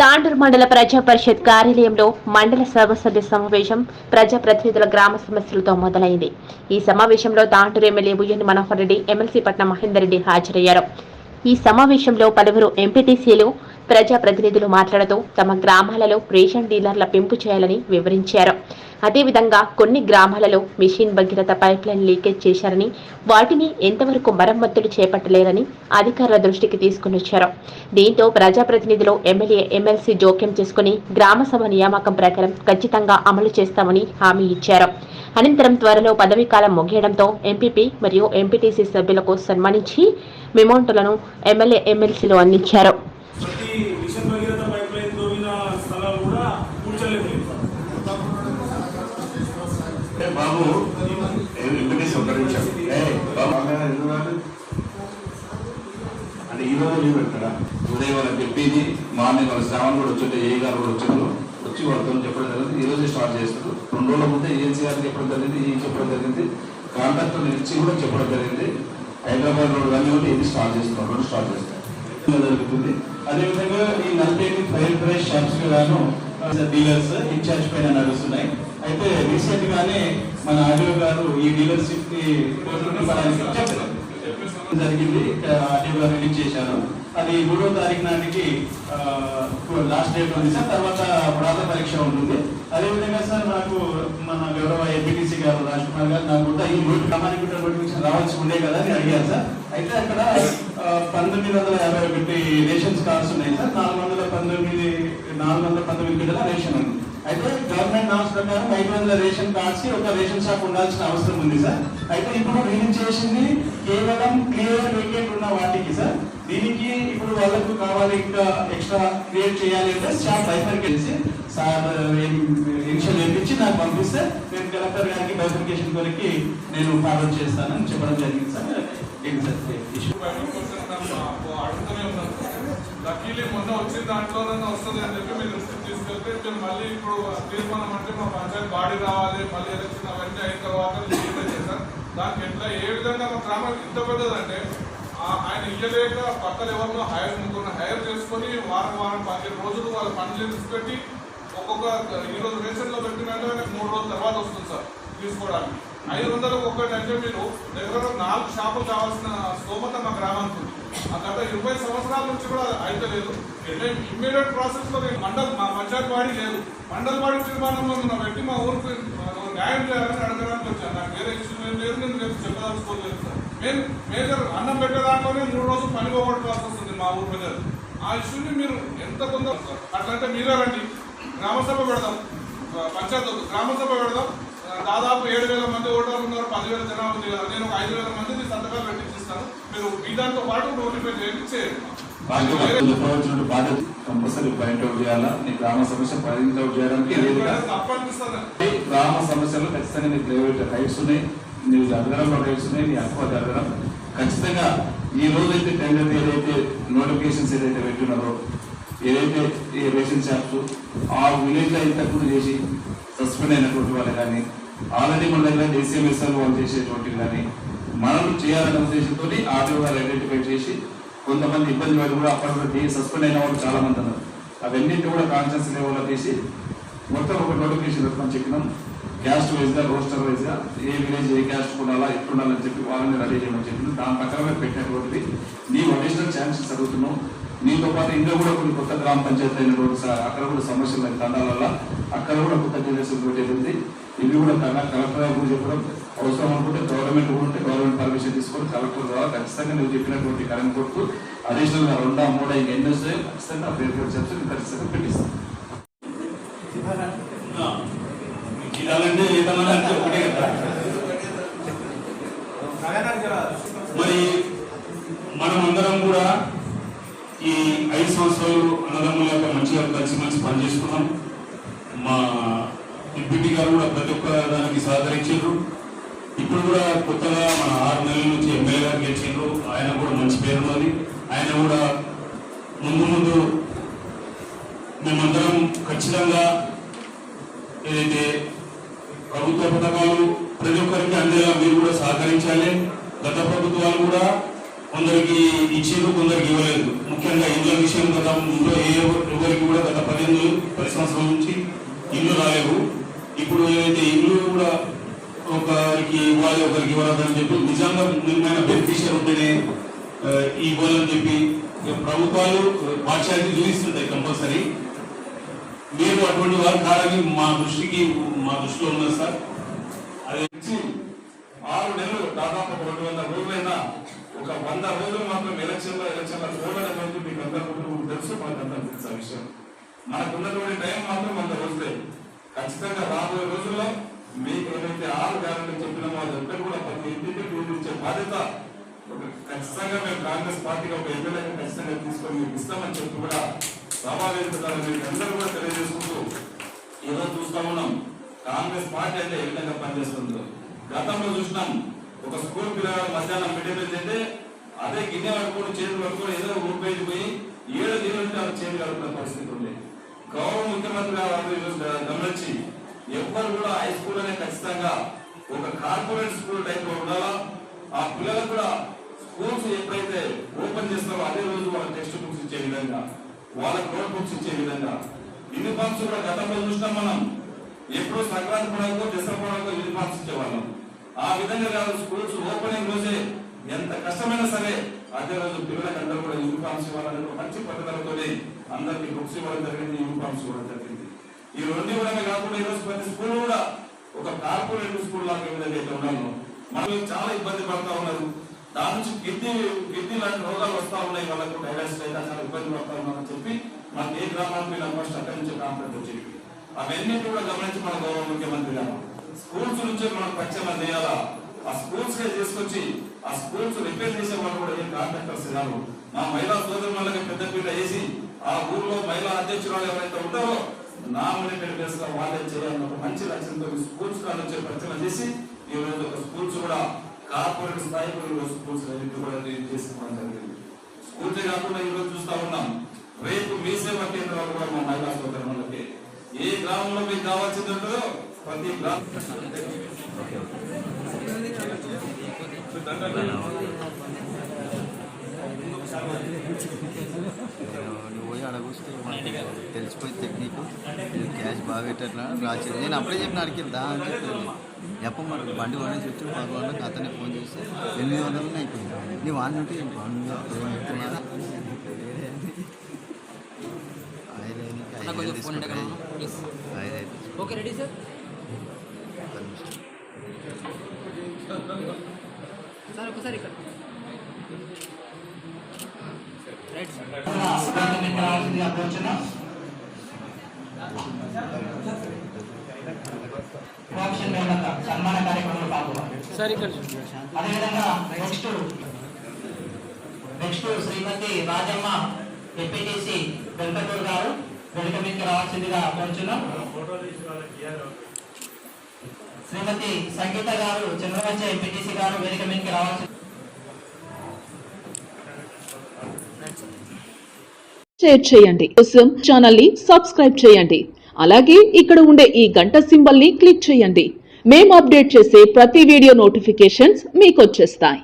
తాండూరు మండల ప్రజా పరిషత్ కార్యాలయంలో మండల సర్వసభ్య సమావేశం ప్రజా ప్రతినిధుల గ్రామ సమస్యలతో మొదలైంది. ఈ సమావేశంలో తాండూరు ఎమ్మెల్యే బుయ్యని మనోహర్ రెడ్డి ఎమ్మెల్సీ పట్నం మహేందర్ రెడ్డి హాజరయ్యారు. ఈ సమావేశంలో పలువురు ఎంపీటీసీలు ప్రజా ప్రతినిధులు మాట్లాడుతూ తమ గ్రామాలలో రేషన్ డీలర్ల పెంపు చేయాలని వివరించారు. అదేవిధంగా కొన్ని గ్రామాలలో mission Bhagiratha pipeline leakage చేశారని వాటిని ఎంతవరకు మరమ్మతులు చేపట్టలేరని అధికారుల దృష్టికి తీసుకుని వచ్చారు. దీంతో ప్రజాప్రతినిధులు ఎమ్మెల్యే ఎమ్మెల్సీ జోక్యం చేసుకుని గ్రామ సభ నియామకం ప్రకారం ఖచ్చితంగా అమలు చేస్తామని హామీ ఇచ్చారు. అనంతరం త్వరలో పదవీ కాలం ముగియడంతో ఎంపీపీ మరియు ఎంపీటీసీ సభ్యులకు సన్మానించి మెమోంటులను ఎమ్మెల్యే ఎమ్మెల్సీలు అందించారు ప్రతి మిషన్ భగీరథ పైప్ లైన్ తోవిన స్థలాలు కూడా కూర్చోలేదు ఏ బాబు వెంకటేష్ ఒక్క అంటే ఈ రోజు లీవ్ ఎక్కడ ఉదయం వాళ్ళకి చెప్పేది మార్నింగ్ వాళ్ళ శ్రావణ్ కూడా వచ్చుంటే ఏ గారు కూడా వచ్చారు? వచ్చి వాళ్ళతో చెప్పడం జరిగింది. ఈ రోజే స్టార్ట్ చేస్తారు. రెండు రోజుల ముందే ఏఎన్సీ గారికి చెప్పడం జరిగింది ఏం చెప్పడం జరిగింది. కాంట్రాక్టర్ ఇచ్చి కూడా చెప్పడం జరిగింది. హైదరాబాద్ రోడ్ కానీ కూడా ఇది స్టార్ట్ చేస్తున్నారు రెండు స్టార్ట్ చేస్తారు. జరుగుతుంది. అదేవిధంగా ఈ నలభై ఫైర్ ప్రైస్ షాప్స్ గాను డీలర్స్ ఇన్ఛార్జ్ పైన నడుస్తున్నాయి. అయితే రీసెంట్ గానే మన ఆడియో గారు ఈ డీలర్షిప్కి చెప్పారు. జరిగింది ఆడియో గారు రిలీజ్ చేశారు. అది మూడో తారీఖు నాటికి లాస్ట్ డేట్ ఉంది సార్ తర్వాత ప్రాత పరీక్ష ఉంటుంది. అదేవిధంగా సార్ నాకు మన గౌరవ ఎంపీటీసీ గారు రాజ్ కుమార్ గారు నాకు కూడా ఈ మూడు క్రమానికి కూడా నోటిఫికేషన్ రావాల్సి ఉండే కదా అని అడిగారు సార్. అయితే అక్కడ పంతొమ్మిది వందల యాభై ఒకటి రేషన్స్ కార్డ్స్ ఉన్నాయి సార్. నాలుగు వందల పంతొమ్మిది నాలుగు వందల పంతొమ్మిది కిలోల రేషన్ ఉంది. నామ్స్ ప్రకారం ఐదు వందల రేషన్ కార్డ్స్కి ఒక రేషన్ షాప్ ఉండాల్సిన అవసరం ఉంది సార్. అయితే ఇప్పుడు రిలీజ్ చేసింది కేవలం క్లియర్ వేకెంట్ ఉన్న వాటికి సార్. దీనికి ఇప్పుడు వాళ్ళకు కావాలి ఇంకా ఎక్స్ట్రా క్రియేట్ చేయాలి అంటే షాప్ బైఫర్కేసి సార్ ఇన్షియల్ వేపించి నాకు పంపిస్తే నేను కలెక్టర్ గారికి బైఫర్కేషన్ కొరికి నేను ఫార్వర్డ్ చేస్తానని చెప్పడం జరిగింది సార్. ఏంటి సార్ ఇష్యూ? లక్కీలీ మొన్న వచ్చిన దాంట్లోనన్నా వస్తుంది అని చెప్పి మీరు తీసుకెళ్తే మేము మళ్ళీ ఇప్పుడు తీర్మానం అంటే మా పంచాయతీ బాడీ రావాలి మళ్ళీ ఎలక్షన్ అవన్నీ అయిన తర్వాత లీడ్ దానికి ఎట్లా ఏ విధంగా మా గ్రామం ఇంత పెద్దదంటే ఆయన ఇయ్యలేక పక్కన ఎవరినో హైర్ ముగ్గురు హైర్ చేసుకొని వారం వారం పదిహేను రోజులు వాళ్ళ పనులు తీసుకెట్టి ఒక్కొక్క ఈరోజు రేషన్లో పెట్టినట్టు మూడు రోజుల తర్వాత వస్తుంది సార్ తీసుకోవడానికి. ఐదు వందలకు ఒక్కటి అంటే మీరు దగ్గర నాలుగు షాపులు కావాల్సిన స్తోమత మా గ్రామానికి. ఆ గత ఇరవై సంవత్సరాల నుంచి కూడా అయితే లేదు ఇమ్మీడియట్ ప్రాసెస్లో మండల్ మా పంచాయతీ వాడి లేదు. మండల్ వాడి తీర్మానంలో ఉన్న పెట్టి మా ఊరికి న్యాయం చేయాలని అడగడానికి వచ్చాను. నాకు వేరే ఇష్టం ఏం లేదు నేను రేపు చెప్పదలుచుకోలేదు సార్. మేము మేజర్ అన్నం పెట్టేదాంట్లోనే మూడు రోజులు పని పోగొట్టుకోవాల్సి వస్తుంది మా ఊరి ప్రజలు ఆ ఇష్యూని మీరు ఎంత కొందరు సార్ అట్లంటే మీరే రండి. గ్రామసభ పెడదాం. పంచాయత్ గ్రామసభ పెడదాం. దాదాపు ఏడు వేల మంది ఓటర్లు ఉన్నారు పదివేల జనాభా ఉంది కదా నేను ఒక ఐదు వేల మందిని సంతకాలు పెట్టించిస్తాను మీరు మీ దాంతో పాటు నోటిఫై చెప్పవలసిన బాధ్యత కంపల్సరీ పాయింట్ అవుట్ చేయాలా? నీ గ్రామ సమస్య పాయింట్ అవుట్ చేయడానికి గ్రామ సమస్యలు ఖచ్చితంగా నీ ప్రైవేట్ రైట్స్ ఉన్నాయి. నీ జరగడంలో రైట్స్ ఉన్నాయి నీ హక్కు జరగడం. ఖచ్చితంగా ఈ రోజు అయితే టెండర్ ఏదైతే నోటిఫికేషన్స్ ఏదైతే పెట్టినారో ఏదైతే ఈ రేషన్ షాప్స్ ఆ విలేజ్లో ఇంతకుముందు చేసి సస్పెండ్ అయినటువంటి వాళ్ళు కానీ ఆల్రెడీ మన దగ్గర డీసీఎంఎస్ఎల్ వాళ్ళు చేసేటువంటి కానీ మనం చేయాలనే ఉద్దేశంతో ఆర్టీఓ గారు ఐడెంటిఫై చేసి కొంతమంది ఇబ్బంది పడి కూడా అప్పటి సస్పెండ్ అయిన వాళ్ళు చాలా మంది ఉన్నారు. అవన్నింటి కూడా కాన్షియస్ లెవెల్లో తీసి మొత్తం ఒక నోటిఫికేషన్ పెట్టమని చెప్పినాం. క్యాస్ట్ వైజ్గా రోస్టర్ వైజ్గా ఏ విలేజ్ ఏ క్యాస్ట్ ఉండాలా ఎప్పుడు ఉండాలని చెప్పి వాళ్ళని రెడీ చేయమని చెప్పినాం. దాని ప్రకారమే పెట్టినటువంటిది. నీవు అడిషనల్ ఛాన్సెస్ అడుగుతున్నావు. దీంతో పాటు ఇంకా కూడా కొన్ని కొత్త గ్రామ పంచాయతీ అయినటువంటి స- అక్కడ కూడా సమస్యలు ఉన్నాయి. తండాల అక్కడ కూడా కొత్త జనరేషన్ పెట్టేది ఉంది ఇవి కూడా కలెక్టర్ గారు కూడా చెప్పడం అవసరం అనుకుంటే గవర్నమెంట్ కూడా ఉంటే గవర్నమెంట్ పర్మిషన్ తీసుకొని కలెక్టర్ ద్వారా ఖచ్చితంగా నువ్వు చెప్పినటువంటి కరెంట్ కొడుకు అడిషనల్గా రెండా మూడా ఇంకా ఎన్ని వస్తాయో ఖచ్చితంగా పేరు పేరు ఖచ్చితంగా పెట్టిస్తాను ఇదాలంటే ఏదన్నా అంటే ఒకటే కదా మరి మనం అందరం కూడా ఈ ఐదు సంవత్సరాలు అన్నదమ్ముల యొక్క మంచిగా కలిసి మంచి పని చేసుకున్నాం మా డిప్యూటీ గారు కూడా ప్రతి ఒక్క దానికి సహకరించారు ఇప్పుడు కూడా కొత్తగా మన ఆరు నెలల నుంచి ఎమ్మెల్యే గారు గెలిచిండ్రు. ఆయన కూడా మంచి పేరు ఉన్నది. ఆయన కూడా ముందు ముందు మేమందరం ఖచ్చితంగా ఏదైతే ప్రభుత్వ పథకాలు ప్రతి ఒక్కరికి అందేలా మీరు కూడా సహకరించాలి. గత ప్రభుత్వాలు కూడా కొందరికి ఇచ్చిండ్రు కొందరికి ఇవ్వలేదు. ముఖ్యంగా ఇళ్ళ విషయం గతంలో ఏ ఎవరికి కూడా గత పదిహేను పది సంవత్సరాల నుంచి ఇల్లు రాలేవు ఇప్పుడు ఏదైతే ఇల్లు కూడా ఒకరికి ఇవ్వాలి ఒకరికి ఇవ్వరాదని చెప్పి నిజంగా నిజమైన బెనిఫిషియర్ ఉంటేనే ఇవ్వాలని చెప్పి ప్రభుత్వాలు పాఠశాలకి చూపిస్తుంటాయి కంపల్సరీ మీరు అటువంటి వారు కాదని మా దృష్టికి మా దృష్టిలో ఉన్నది సార్. అది వచ్చి ఆరు నెలలు దాదాపు ఒక రెండు వందల రోజులైనా ఒక వంద రోజులు మాత్రం ఎలక్షన్లో ఎలక్షన్లో ఎలక్షన్ మీకు అందరూ తెలుసు మాకు అందరూ తెలుసు ఆ విషయం. మనకున్నటువంటి టైం మాత్రం వంద రోజులే. ఖచ్చితంగా రాబోయే రోజుల్లో మీకు ఏదైతే ఆరు గ్యారెంటీ చెప్పినామో అదంతా కూడా ప్రతి ఇంటికి నిరూపించే బాధ్యత ఒక ఖచ్చితంగా మేము కాంగ్రెస్ పార్టీగా ఒక ఎమ్మెల్యేగా ఖచ్చితంగా తీసుకొని మీకు ఇస్తామని చెప్పి కూడా సమావేశం మీకు అందరూ కూడా తెలియజేసుకుంటూ ఈరోజు చూస్తా ఉన్నాం. కాంగ్రెస్ పార్టీ అంటే ఏ విధంగా పనిచేస్తుందో. గతంలో చూసినాం ఒక స్కూల్ పిల్లగాడు మధ్యాహ్నం మిడ్ డే అదే గిన్నె పట్టుకొని చేతులు పట్టుకొని ఏదో ఊపేసి పోయి ఏడు దిగులు చేతులు కడుపుకునే పరిస్థితి ఉండేది గౌరవ ముఖ్యమంత్రి గారు గమనించి ఎవ్వరు కూడా హై స్కూల్ అనే ఖచ్చితంగా ఒక కార్పొరేట్ స్కూల్ టైప్లో ఉండాలా? ఆ పిల్లలకు కూడా స్కూల్స్ ఎప్పుడైతే ఓపెన్ చేస్తారో అదే రోజు వాళ్ళ టెక్స్ట్ బుక్స్ ఇచ్చే విధంగా వాళ్ళకి నోట్ బుక్స్ ఇచ్చే విధంగా. యూనిఫామ్స్ కూడా గతంలో చూసినాం మనం. ఎప్పుడు సంక్రాంతి పండుగ దసరా పండుగ యూనిఫామ్స్ ఇచ్చేవాళ్ళం. ఆ విధంగా కాదు స్కూల్స్ ఓపెనింగ్ రోజే ఎంత కష్టమైనా సరే రోజు పిల్లలకి అందరూ కూడా యూనిఫామ్స్ ఇవ్వాలని మంచి పద్ధతులతోనే అందరికి బుక్స్ ఇవ్వడం జరిగింది యూనిఫామ్స్ ఇవ్వడం జరిగింది. ఈ రెండు కూడా కాకుండా ఈరోజు ప్రతి స్కూల్ కూడా ఒక కార్పొరేట్ స్కూల్ లాగా ఏ విధంగా అయితే ఉన్నాను మనం చాలా ఇబ్బంది పడతా ఉన్నారు. దాని నుంచి కిడ్నీ కిడ్నీ లాంటి రోగాలు వస్తా ఉన్నాయి వాళ్ళకు డైలాసిస్ అయితే చాలా ఇబ్బంది పడతా ఉన్నారని చెప్పి మనకి ఏ గ్రామానికి వెళ్ళినా ఫస్ట్ అక్కడి నుంచి కాన్ఫరెన్స్ వచ్చేవి అవన్నీ కూడా గమనించి మన గౌరవ ముఖ్యమంత్రి గారు స్కూల్స్ నుంచి మనం ప్రత్యేకం చేయాలా ఆ స్కూల్స్ కే తీసుకొచ్చి ఆ స్కూల్స్ రిపేర్ చేసే వాళ్ళు కూడా ఏం కాంట్రాక్టర్స్ కాదు. మా మహిళా సోదరు వాళ్ళకి పెద్ద వేసి ఆ ఊర్లో మహిళా అధ్యక్షురాలు ఎవరైతే ఉంటారో నామినేటెడ్ బేస్గా వాళ్ళే చేయాలని ఒక మంచి లక్ష్యంతో స్కూల్స్ కాడ వచ్చే ప్రచారం చేసి ఈ రోజు ఒక స్కూల్స్ కూడా కార్పొరేట్ స్థాయిలో స్కూల్స్ అన్నింటి కూడా చేసుకోవడం జరిగింది. స్కూల్స్ కాకుండా ఈ రోజు చూస్తా ఉన్నాం. రేపు మీ సేవ కేంద్రాలు కూడా మా మహిళా సోదరులకి ఏ గ్రామంలో మీకు కావాల్సింది ఉంటుందో నువ్వు పోయి అడగొస్తే తెలిసిపోయి టెక్నిక్ క్యాష్ బాగా పెట్టట్లా రాసేది నేను అప్పుడే చెప్పిన అడిగి దా అని చెప్పి చెప్పమని బండి కొనేసి వచ్చి పదకొండు అతనే ఫోన్ చేసి ఎనిమిది వందలు అయిపోయింది నీ వాడిని ఉంటే please okay ready sir sir ఒకసారి ఇక్కడ. రైట్ సార్ కోఆప్షన్ మేరకు సన్మాన కార్యక్రమంలో పాల్గొన్నారు సార్ ఇక్కడ. అదేవిధంగా next next Srimathi Rajamma MPTC Venkatur garu వెనుక మీకు రావాల్సిందిగా కోరుచున్నాం. శ్రీమతి సంగీత గారు చంద్రవంచ ఎంపీటీసీ గారు వేదిక మీదకి రావాల్సి షేర్ చేయండి. కోసం ఛానల్ని సబ్స్క్రైబ్ చేయండి. అలాగే ఇక్కడ ఉండే ఈ గంట సింబల్ని క్లిక్ చేయండి. మేము అప్డేట్ చేసే ప్రతి వీడియో నోటిఫికేషన్స్ మీకు వచ్చేస్తాయి.